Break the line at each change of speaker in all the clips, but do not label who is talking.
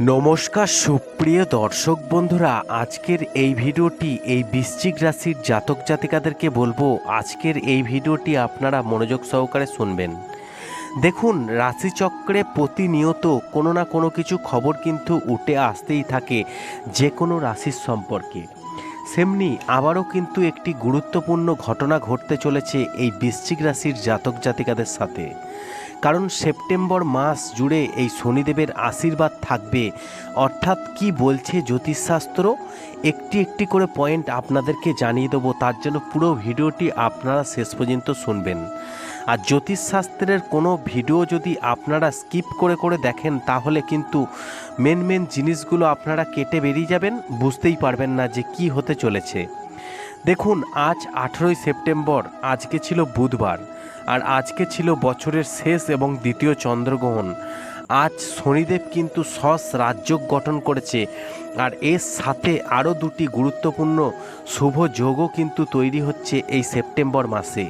নমস্কার, সুপ্রিয় দর্শক বন্ধুরা, আজকের এই ভিডিওটি এই বৃশ্চিক রাশির জাতক জাতিকাদেরকে বলব, আজকের এই ভিডিওটি আপনারা মনোযোগ সহকারে শুনবেন। দেখুন, রাশিচক্রে প্রতিনিয়ত কোনো না কোনো কিছু খবর কিন্তু উঠে আসতেই থাকে যে কোনো রাশির সম্পর্কে। সেমনি আবারও কিন্তু একটি গুরুত্বপূর্ণ ঘটনা ঘটতে চলেছে এই বৃশ্চিক রাশির জাতক জাতিকাদের সাথে। কারণ সেপ্টেম্বর মাস জুড়ে এই শনিদেবের আশীর্বাদ থাকবে। অর্থাৎ কি বলছে জ্যোতিষশাস্ত্র? একটি একটি করে পয়েন্ট আপনাদেরকে জানিয়ে দেবো, তার জন্য পুরো ভিডিওটি আপনারা শেষ পর্যন্ত শুনবেন। আর জ্যোতিষশাস্ত্রের কোনো ভিডিও যদি আপনারা স্কিপ করে করে দেখেন, তাহলে কিন্তু মেন মেন জিনিসগুলো আপনারা কেটে বেরিয়ে যাবেন, বুঝতেই পারবেন না যে কি হতে চলেছে। দেখুন, আজ আঠেরোই সেপ্টেম্বর, আজকে ছিল বুধবার। আর আজকে ছিল বছরের শেষ এবং দ্বিতীয় চন্দ্রগ্রহণ। আজ শনিদেব কিন্তু সস রাজ্য গঠন করেছে আর এর সাথে আরও দুটি গুরুত্বপূর্ণ শুভ যোগও কিন্তু তৈরি হচ্ছে এই সেপ্টেম্বর মাসে।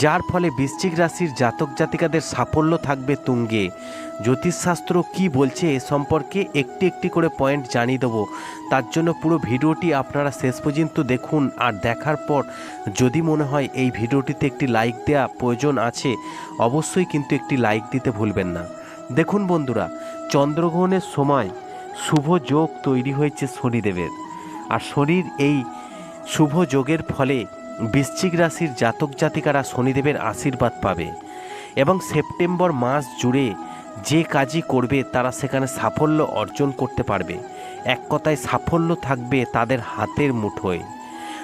যার ফলে বৃশ্চিক রাশির জাতক জাতিকাদের সাফল্য থাকবে তুঙ্গে। জ্যোতিষশাস্ত্র কি বলছে এ সম্পর্কে একটি একটি করে পয়েন্ট জানিয়ে দেবো। তার জন্য পুরো ভিডিওটি আপনারা শেষ পর্যন্ত দেখুন আর দেখার পর যদি মনে হয় এই ভিডিওটিতে একটি লাইক দেওয়া প্রয়োজন আছে, অবশ্যই কিন্তু একটি লাইক দিতে ভুলবেন না। দেখুন বন্ধুরা, চন্দ্রগ্রহণের সময় শুভ যোগ তৈরি হয়েছে শনিদেবের। আর শনির এই শুভ যোগের ফলে বৃশ্চিক রাশির জাতক জাতিকারা শনিদেবের আশীর্বাদ পাবে এবং সেপ্টেম্বর মাস জুড়ে যে কাজই করবে তারা সেখানে সাফল্য অর্জন করতে পারবে। এক কথায় সাফল্য থাকবে তাদের হাতের মুঠোয়।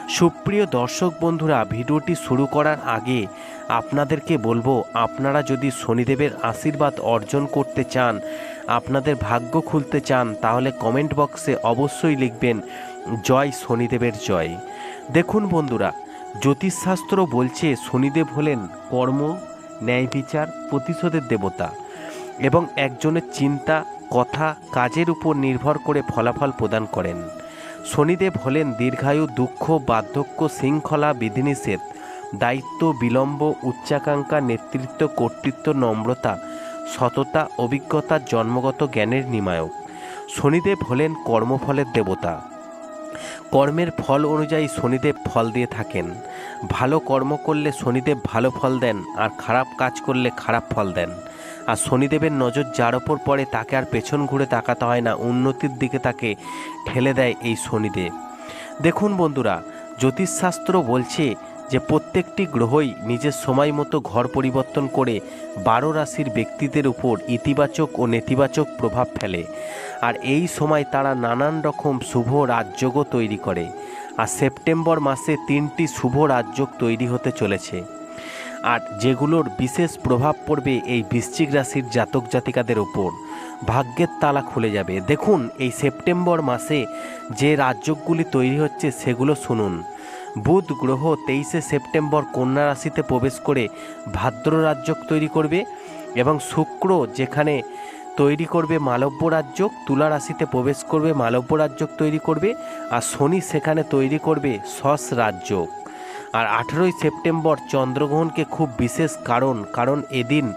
সুপ্রিয় দর্শক বন্ধুরা, ভিডিওটি শুরু করার আগে আপনাদেরকে বলব, আপনারা যদি শনিদেবের আশীর্বাদ অর্জন করতে চান, আপনাদের ভাগ্য খুলতে চান, তাহলে কমেন্ট বক্সে অবশ্যই লিখবেন, জয় শনিদেবের জয় দেখুন বন্ধুরা জ্যোতিষশাস্ত্র বলছে, শনিদেব হলেন কর্ম, ন্যায় বিচার, প্রতিশোধের দেবতা এবং একজনের চিন্তা, কথা, কাজের উপর নির্ভর করে ফলাফল প্রদান করেন। শনিদেব হলেন দীর্ঘায়ু, দুঃখ, বার্ধক্য, শৃঙ্খলা, বিধিনিষেধ, দায়িত্ব, বিলম্ব, উচ্চাকাঙ্ক্ষা, নেতৃত্ব, কর্তৃত্ব, নম্রতা, সততা অভিজ্ঞতার জন্মগত জ্ঞানের নিমায়ক। শনিদেব হলেন কর্মফলের দেবতা। কর্মের ফল অনুযায়ী শনিদেব ফল দিয়ে থাকেন। ভালো কর্ম করলে শনিদেব ভালো ফল দেন, আর খারাপ কাজ করলে খারাপ ফল দেন। আর শনিদেবের নজর যার ওপর পড়ে তাকে আর পেছন ঘুরে তাকাতে হয় না, উন্নতির দিকে তাকে ঠেলে দেয় এই শনিদেব। দেখুন বন্ধুরা, জ্যোতিষশাস্ত্র বলছে যে প্রত্যেকটি গ্রহই নিজের সময় মতো ঘর পরিবর্তন করে বারো রাশির ব্যক্তিদের উপর ইতিবাচক ও নেতিবাচক প্রভাব ফেলে। আর এই সময় তারা নানান রকম শুভ রাজযোগও তৈরি করে। আর সেপ্টেম্বর মাসে তিনটি শুভ রাজযোগ তৈরি হতে চলেছে। আর যেগুলোর বিশেষ প্রভাব পড়বে এই বৃশ্চিক রাশির জাতক জাতিকাদের ওপর ভাগ্যের তালা খুলে যাবে। দেখুন, এই সেপ্টেম্বর মাসে যে রাজ্যগুলি তৈরি হচ্ছে সেগুলো শুনুন। বুধ গ্রহ তেইশে সেপ্টেম্বর কন্যা রাশিতে প্রবেশ করে ভাদ্র রাজ্য তৈরি করবে এবং শুক্র যেখানে তৈরি করবে মালব্য রাজ্য তুলা রাশিতে প্রবেশ করবে মালব্য রাজ্য তৈরি করবে আর শনি সেখানে তৈরি করবে সস রাজ্য আর আঠেরোই সেপ্টেম্বর চন্দ্রগ্রহণকে খুব বিশেষ কারণ কারণ এদিন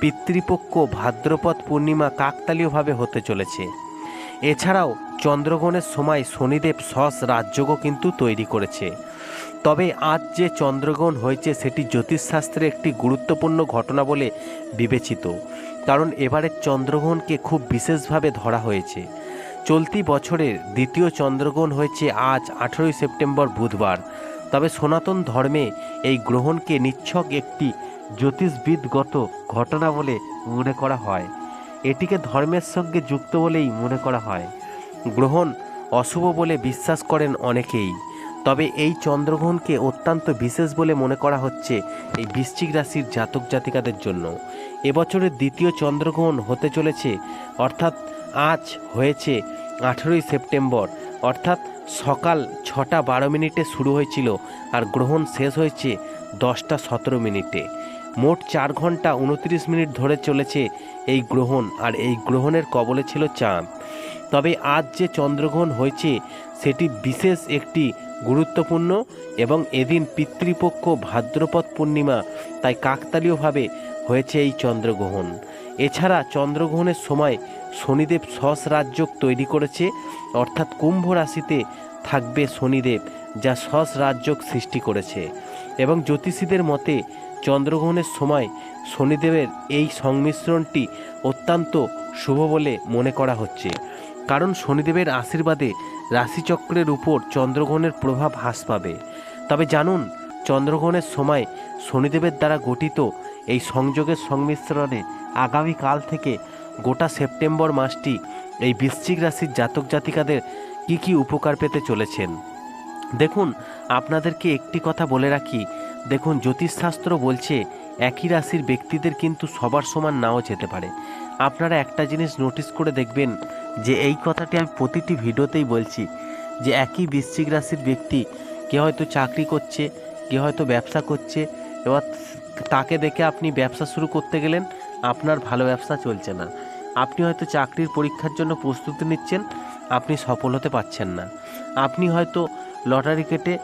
পিতৃপক্ষ ভাদ্রপদ পূর্ণিমা কাকতালীয়ভাবে হতে চলেছে। এছাড়াও চন্দ্রগ্রহণের সময় শনিদেব সস রাজযোগও কিন্তু তৈরি করেছে। তবে আজ যে চন্দ্রগ্রহণ হয়েছে সেটি জ্যোতিষশাস্ত্রে একটি গুরুত্বপূর্ণ ঘটনা বলে বিবেচিত, কারণ এবারের চন্দ্রগ্রহণকে খুব বিশেষভাবে ধরা হয়েছে। চলতি বছরের দ্বিতীয় চন্দ্রগ্রহণ হয়েছে আজ আঠেরোই সেপ্টেম্বর বুধবার। তবে সনাতন ধর্মে এই গ্রহণকে নিচ্ছক একটি জ্যোতিষবিদগত ঘটনা বলে মনে করা হয়। এটিকে ধর্মের সঙ্গে যুক্ত বলেই মনে করা হয়। গ্রহণ অশুভ বলে বিশ্বাস করেন অনেকেই। তবে এই চন্দ্রগ্রহণকে অত্যন্ত বিশেষ বলে মনে করা হচ্ছে এই বৃশ্চিক রাশির জাতক জাতিকাদের জন্য। এবছরের দ্বিতীয় চন্দ্রগ্রহণ হতে চলেছে, অর্থাৎ আজ হয়েছে আঠেরোই সেপ্টেম্বর, অর্থাৎ সকাল ছটা বারো মিনিটে শুরু হয়েছিল আর গ্রহণ শেষ হয়েছে দশটা সতেরো মিনিটে। মোট চার ঘণ্টা উনত্রিশ মিনিট ধরে চলেছে এই গ্রহণ, আর এই গ্রহণের কবলে ছিল চাঁদ। তবে আজ যে চন্দ্রগ্রহণ হয়েছে, সেটি বিশেষ একটি গুরুত্বপূর্ণ এবং এদিন পিতৃপক্ষ ভাদ্রপদ পূর্ণিমা, তাই কাকতালীয়ভাবে হয়েছে এই চন্দ্রগ্রহণ। এছাড়া চন্দ্রগ্রহণের সময় শনিদেব সস রাজযোগ তৈরি করেছে, অর্থাৎ কুম্ভ রাশিতে থাকবে শনিদেব, যা সস রাজযোগ সৃষ্টি করেছে। এবং জ্যোতিষীদের মতে, চন্দ্রগ্রহণের সময় শনিদেবের এই সংমিশ্রণটি অত্যন্ত শুভ বলে মনে করা হচ্ছে। কারণ শনিদেবের আশীর্বাদে রাশিচক্রের উপর চন্দ্রগ্রহণের প্রভাব হ্রাস পাবে। তবে জানুন, চন্দ্রগ্রহণের সময় শনিদেবের দ্বারা গঠিত এই সংযোগের সংমিশ্রণে আগামীকাল থেকে গোটা সেপ্টেম্বর মাসটি এই বৃশ্চিক রাশির জাতক জাতিকাদের কি কি উপকার পেতে চলেছেন? দেখুন, আপনাদেরকে একটি কথা বলে রাখি। দেখুন, জ্যোতিষশাস্ত্র বলছে, একই রাশির ব্যক্তিদের কিন্তু সবার সমান নাও যেতে পারে। আপনারা একটা জিনিস নোটিস করে দেখবেন যে এই কথাটি আমি প্রতিটি ভিডিওতেই বলছি, যে একই বৃশ্চিক রাশির ব্যক্তি কে হয়তো চাকরি করছে, কে হয়তো ব্যবসা করছে, এবার তাকে দেখে আপনি ব্যবসা শুরু করতে গেলেন, আপনার ভালো ব্যবসা চলছে না। আপনি হয়তো চাকরির পরীক্ষার জন্য প্রস্তুতি নিচ্ছেন, আপনি সফল হতে পারছেন না। আপনি হয়তো লটারি কেটে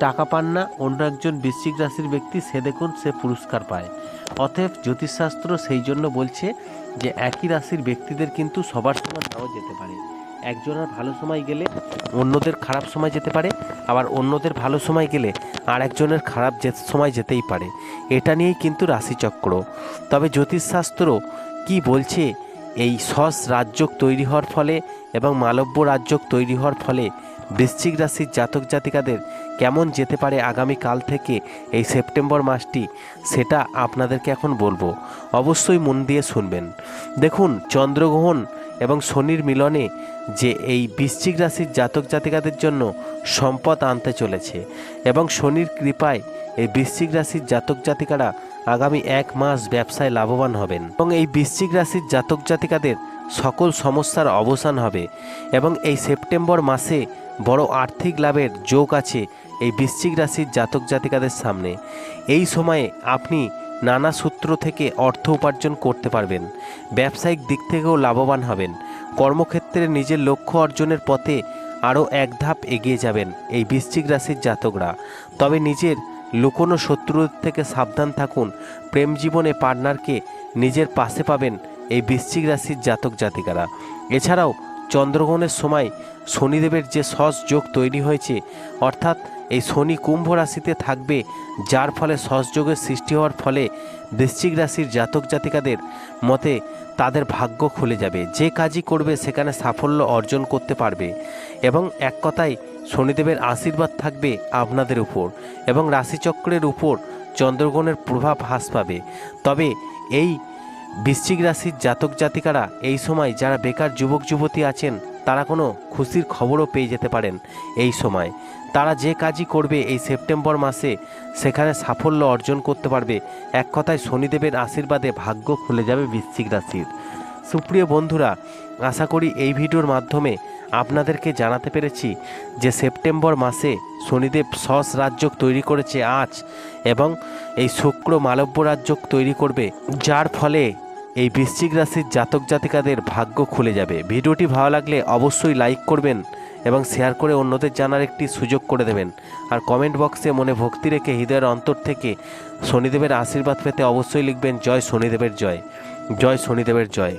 টাকা পান না, অন্য একজন বৃশ্চিক রাশির ব্যক্তি সে দেখুন সে পুরস্কার পায়। অতএব জ্যোতিষশাস্ত্র সেই জন্য বলছে যে একই রাশির ব্যক্তিদের কিন্তু সবার সময় নাও যেতে পারে। একজনের ভালো সময় গেলে অন্যদের খারাপ সময় যেতে পারে, আবার অন্যদের ভালো সময় গেলে আর একজনের খারাপ যে সময় যেতেই পারে। এটা নিয়েই কিন্তু রাশিচক্র। তবে জ্যোতিষশাস্ত্র কি বলছে? এই সস রাজযোগ তৈরি হওয়ার ফলে এবং মালব্য রাজযোগ তৈরি হওয়ার ফলে বৃশ্চিক রাশির জাতক জাতিকাদের কেমন যেতে পারে আগামী কাল থেকে এই সেপ্টেম্বর মাসটি, সেটা আপনাদেরকে এখন বলব। অবশ্যই মন দিয়ে শুনবেন। দেখুন, চন্দ্রগ্রহণ এবং শনির মিলনে যে এই বৃশ্চিক রাশির জাতক জাতিকাদের জন্য সম্পদ আনতে চলেছে এবং শনির কৃপায় এই বৃশ্চিক রাশির জাতক জাতিকারা আগামী এক মাস ব্যবসায় লাভবান হবেন এবং এই বৃশ্চিক রাশির জাতক জাতিকাদের সকল সমস্যার অবসান হবে এবং এই সেপ্টেম্বর মাসে বড় আর্থিক লাভের যোগ আছে এই বৃশ্চিক রাশির জাতক জাতিকাদের সামনে। এই সময়ে আপনি নানা সূত্র থেকে অর্থ উপার্জন করতে পারবেন। ব্যবসায়িক দিক থেকেও লাভবান হবেন। কর্মক্ষেত্রে নিজের লক্ষ্য অর্জনের পথে আরও এক ধাপ এগিয়ে যাবেন এই বৃশ্চিক রাশির জাতকরা। তবে নিজের লুকোনো শত্রুদের থেকে সাবধান থাকুন। প্রেম জীবনে পার্টনারকে নিজের পাশে পাবেন এই বৃশ্চিক রাশির জাতক জাতিকারা। এছাড়াও চন্দ্রগ্রহণের সময় শনিদেবের যে সস যোগ তৈরি হয়েছে, অর্থাৎ এই শনি কুম্ভ রাশিতে থাকবে, যার ফলে সস যোগের সৃষ্টি হওয়ার ফলে বৃশ্চিক রাশির জাতক জাতিকাদের মতে তাদের ভাগ্য খুলে যাবে। যে কাজই করবে, সেখানে সাফল্য অর্জন করতে পারবে। এবং এক কথায়, শনিদেবের আশীর্বাদ থাকবে আপনাদের উপর এবং রাশিচক্রের উপর চন্দ্রগ্রহণের প্রভাব হ্রাস পাবে। তবে এই বৃশ্চিক রাশির জাতক জাতিকারা এই সময় যারা বেকার যুবক যুবতী আছেন, তারা কোনো খুশির খবরও পেয়ে যেতে পারেন এই সময়। তারা যে কাজই করবে এই সেপ্টেম্বর মাসে, সেখানে সাফল্য অর্জন করতে পারবে। এক কথায় শনিদেবের আশীর্বাদে ভাগ্য খুলে যাবে বৃশ্চিক রাশির। সুপ্রিয় বন্ধুরা, আশা করি এই ভিডিওর মাধ্যমে আপনাদেরকে জানাতে পেরেছি যে সেপ্টেম্বর মাসে শনিদেব সস রাজযোগ তৈরি করেছে আজ এবং এই শুক্র মালব্য রাজযোগ তৈরি করবে, যার ফলে এই বৃশ্চিক রাশির জাতক জাতিকাদের ভাগ্য খুলে যাবে। ভিডিওটি ভালো লাগলে অবশ্যই লাইক করবেন এবং শেয়ার করে অন্যদের জানার একটি সুযোগ করে দেবেন। আর কমেন্ট বক্সে মনে ভক্তি রেখে হৃদয়ের অন্তর থেকে শনিদেবের আশীর্বাদ পেতে অবশ্যই লিখবেন, জয় শনিদেবের জয়। জয় শনিদেবের জয়।